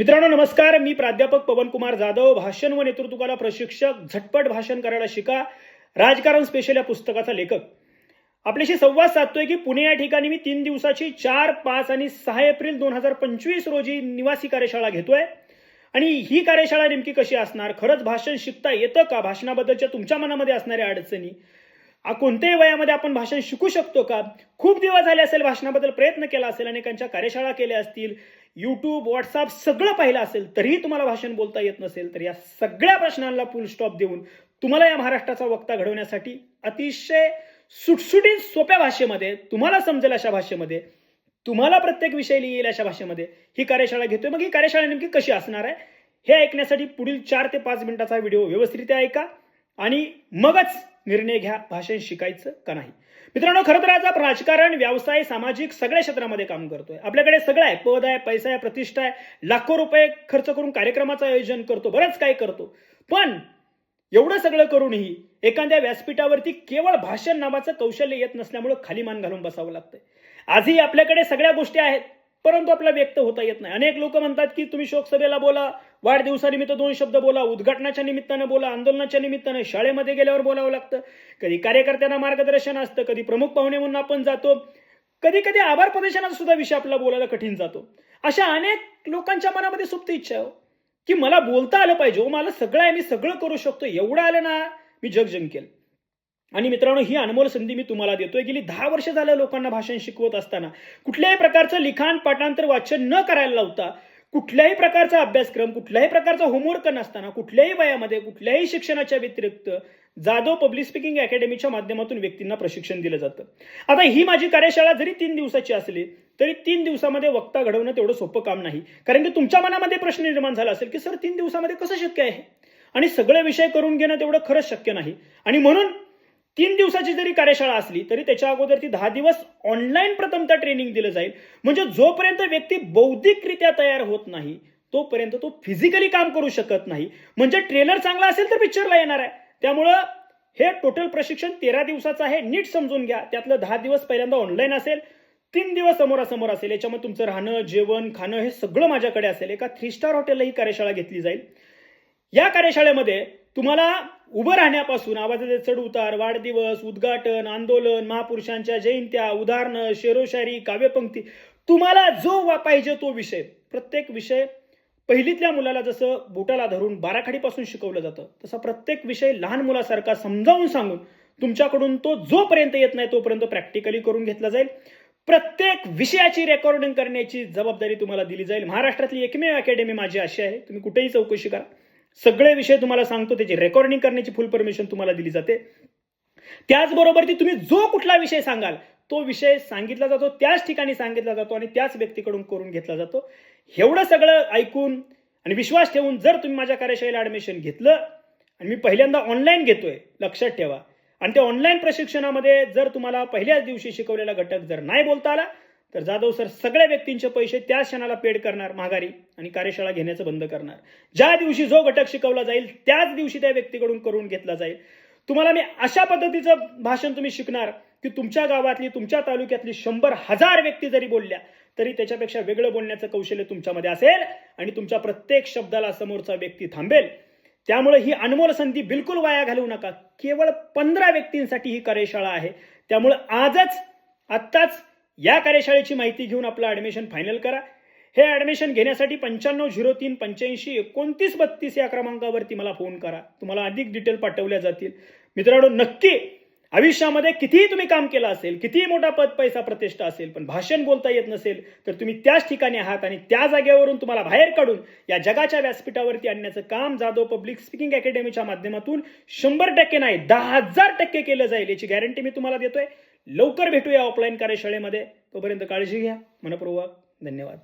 मित्रांनो नमस्कार. मी प्राध्यापक पवनकुमार जाधव. भाषण व नेतृत्वाला प्रशिक्षक. झटपट भाषण करायला शिका. राजकारण स्पेशल या पुस्तकाचा लेखक. आपल्याशी संवाद साधतोय की पुणे या ठिकाणी मी तीन दिवसाची चार पाच आणि सहा एप्रिल दोन हजार पंचवीस रोजी निवासी कार्यशाळा घेतोय. आणि ही कार्यशाळा नेमकी कशी असणार? खरंच भाषण शिकता येतं का? भाषणाबद्दलच्या तुमच्या मनामध्ये असणाऱ्या अडचणी. कोणत्याही वयामध्ये आपण भाषण शिकू शकतो का? खूप दिवस झाले असेल भाषणाबद्दल प्रयत्न केला असेल अनेकांच्या कार्यशाळा केल्या असतील. यूट्यूब व्हॉट्सअप सगळं पाहिलं असेल तरीही तुम्हाला भाषण बोलता येत नसेल तर या सगळ्या प्रश्नांना फुल स्टॉप देऊन तुम्हाला या महाराष्ट्राचा वक्ता घडवण्यासाठी अतिशय सुटसुटीत सोप्या भाषेमध्ये तुम्हाला समजेल अशा भाषेमध्ये तुम्हाला प्रत्येक विषय लिहिल अशा भाषेमध्ये. ही कार्यशाळा घेतोय. मग ही कार्यशाळा नेमकी कशी असणार आहे? हे ऐकण्यासाठी पुढील चार ते पाच मिनिटाचा व्हिडिओ व्यवस्थित ऐका आणि मगच निर्णय घ्या भाषण शिकायचं का नाही? मित्रांनो खरं तर आज आपण राजकारण व्यवसाय सामाजिक सगळ्या क्षेत्रामध्ये काम करतोय. आपल्याकडे सगळं आहे. पद आहे पैसा आहे प्रतिष्ठा आहे. लाखो रुपये खर्च करून कार्यक्रमाचं आयोजन करतो. बरंच काही करतो. पण एवढं सगळं करूनही एखाद्या व्यासपीठावरती केवळ भाषण नावाचं कौशल्य येत नसल्यामुळे खाली मान घालून बसावं लागतंय. आजही आपल्याकडे सगळ्या गोष्टी आहेत. परंतु आपला व्यक्त होता येत नाही. अनेक लोक म्हणतात की तुम्ही शोकसभेला बोला वाढदिवसानिमित्त दोन शब्द बोला उद्घाटनाच्या निमित्तानं बोला आंदोलनाच्या निमित्तानं शाळेमध्ये गेल्यावर बोलावं लागतं. कधी कार्यकर्त्यांना मार्गदर्शन असतं कधी प्रमुख पाहुणे म्हणून आपण जातो. कधी कधी आभार प्रदर्शनाचा सुद्धा विषय आपला बोलायला कठीण जातो. अशा अनेक लोकांच्या मनामध्ये सुप्त इच्छा आहे हो, की मला बोलता आलं पाहिजे हो मला सगळं आहे मी सगळं करू शकतो. एवढं आलं ना मी जग जिंकेल आणि मित्रांनो ही अनमोल संधी मी तुम्हाला देतोय. गेली दहा वर्ष झालं लोकांना भाषण शिकवत असताना. कुठल्याही प्रकारचं लिखाण पाठांतर वाचन न करायला लावता कुठल्याही प्रकारचा अभ्यासक्रम कुठल्याही प्रकारचा होमवर्क नसताना कुठल्याही वयामध्ये कुठल्याही शिक्षणाच्या व्यतिरिक्त जाधव पब्लिक स्पीकिंग अकॅडमीच्या माध्यमातून व्यक्तींना प्रशिक्षण दिलं जातं. आता ही माझी कार्यशाळा जरी तीन दिवसाची असली तरी तीन दिवसामध्ये वक्ता घडवणं तेवढं सोपं काम नाही. कारण की तुमच्या मनामध्ये प्रश्न निर्माण झाला असेल की सर तीन दिवसामध्ये कसं शक्य आहे? आणि सगळे विषय करून घेणं तेवढं खरंच शक्य नाही. आणि म्हणून तीन दिवसाची जरी कार्यशाळा असली तरी त्याच्या अगोदर ती दहा दिवस ऑनलाईन प्रथमतः ट्रेनिंग दिलं जाईल. म्हणजे जोपर्यंत व्यक्ती बौद्धिकरित्या तयार होत नाही तोपर्यंत तो फिजिकली काम करू शकत नाही. म्हणजे ट्रेलर चांगला असेल तर पिक्चरला येणार आहे. त्यामुळं हे टोटल प्रशिक्षण तेरा दिवसाचं आहे. नीट समजून घ्या. त्यातलं दहा दिवस पहिल्यांदा ऑनलाईन असेल तीन दिवस समोरासमोर असेल. याच्यामध्ये तुमचं राहणं जेवण खाणं हे सगळं माझ्याकडे असेल. एका थ्री स्टार हॉटेलला ही कार्यशाळा घेतली जाईल. या कार्यशाळेमध्ये तुम्हाला उभं राहण्यापासून आवाजाचे चढ उतार वाढदिवस उद्घाटन आंदोलन महापुरुषांच्या जयंत्या उदाहरणं शेरोशारी काव्यपंक्ती. तुम्हाला जो वा पाहिजे तो विषय. प्रत्येक विषय पहिलीतल्या मुलाला जसं बोटाला धरून बाराखडीपासून शिकवलं जातं तसा प्रत्येक विषय लहान मुलासारखा समजावून सांगून तुमच्याकडून तो जोपर्यंत येत नाही तोपर्यंत प्रॅक्टिकली करून घेतला जाईल. प्रत्येक विषयाची रेकॉर्डिंग करण्याची जबाबदारी तुम्हाला दिली जाईल. महाराष्ट्रातली एकमेव अकॅडमी माझी अशी आहे. तुम्ही कुठेही चौकशी करा. सगळे विषय तुम्हाला सांगतो त्याची रेकॉर्डिंग करण्याची फुल परमिशन तुम्हाला दिली जाते. त्याचबरोबर ती तुम्ही जो कुठला विषय सांगाल तो विषय सांगितला जातो त्याच ठिकाणी सांगितला जातो आणि त्याच व्यक्तीकडून करून घेतला जातो. एवढं सगळं ऐकून आणि विश्वास ठेवून जर तुम्ही माझ्या कार्यशाळेला ॲडमिशन घेतलं आणि मी पहिल्यांदा ऑनलाईन घेतोय लक्षात ठेवा. आणि त्या ऑनलाईन प्रशिक्षणामध्ये जर तुम्हाला पहिल्याच दिवशी शिकवलेला घटक जर नाही बोलता आला तर जाधव सर सगळ्या व्यक्तींचे पैसे त्या क्षणाला पेड करणार माघारी आणि कार्यशाळा घेण्याचं बंद करणार. ज्या दिवशी जो घटक शिकवला जाईल त्याच दिवशी त्या व्यक्तीकडून करून घेतला जाईल. तुम्हाला मी अशा पद्धतीचं भाषण तुम्ही शिकणार की तुमच्या गावातली तुमच्या तालुक्यातली शंभर हजार व्यक्ती जरी बोलल्या तरी त्याच्यापेक्षा वेगळं बोलण्याचं कौशल्य तुमच्यामध्ये असेल आणि तुमच्या प्रत्येक शब्दाला समोरचा व्यक्ती थांबेल. त्यामुळे ही अनमोल संधी बिलकुल वाया घालवू नका. केवळ पंधरा व्यक्तींसाठी ही कार्यशाळा आहे. त्यामुळे आजच आत्ताच या कार्यशाळेची माहिती घेऊन आपलं ॲडमिशन फायनल करा. हे ॲडमिशन घेण्यासाठी पंच्याण्णव झिरो तीन पंच्याऐंशी एकोणतीस बत्तीस या क्रमांकावरती मला फोन करा. तुम्हाला अधिक डिटेल पाठवल्या जातील. मित्रांनो नक्की आयुष्यामध्ये कितीही तुम्ही काम केलं असेल कितीही मोठा पद पैसा प्रतिष्ठा असेल पण भाषण बोलता येत नसेल तर तुम्ही त्याच ठिकाणी आहात आणि त्या जागेवरून तुम्हाला बाहेर काढून या जगाच्या व्यासपीठावरती आणण्याचं काम जाधव पब्लिक स्पीकिंग अकॅडमीच्या माध्यमातून शंभर टक्के नाही दहा हजार टक्के केलं जाईल याची गॅरंटी मी तुम्हाला देतोय. लवकर भेटूया ऑफलाईन कार्यशाळेमध्ये. तोपर्यंत काळजी घ्या. मनपूर्वक धन्यवाद.